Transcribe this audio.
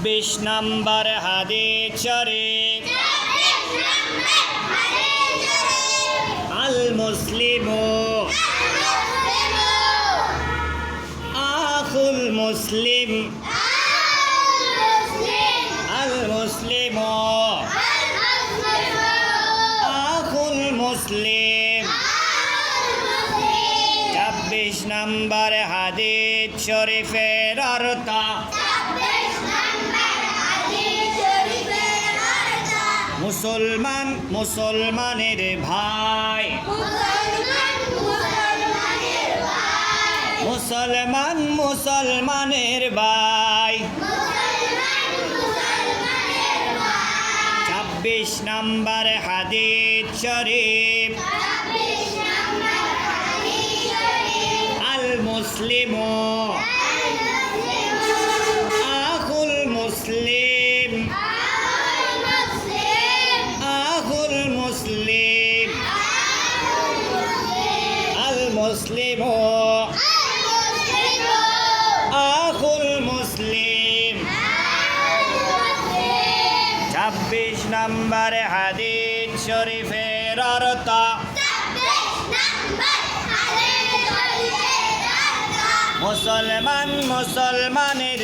ছাব্বিশ নম্বর হাদিস শরীফ আল মুসলিম। আখুল মুসলিম। আল মুসলিম। আখুল মুসলিম। ছাব্বিশ নম্বর হাদিস শরীফের অর্থ মুসলমান মুসলমানের ভাই। মুসলমান মুসলমানের ভাই। ছাব্বিশ নম্বর হাদিস শরীফ। আল মুসলিম। মুসলিম। আখুল মুসলিম। ছাব্বিশ নম্বর হাদিস শরীফের অর্থ। মুসলমান মুসলমানের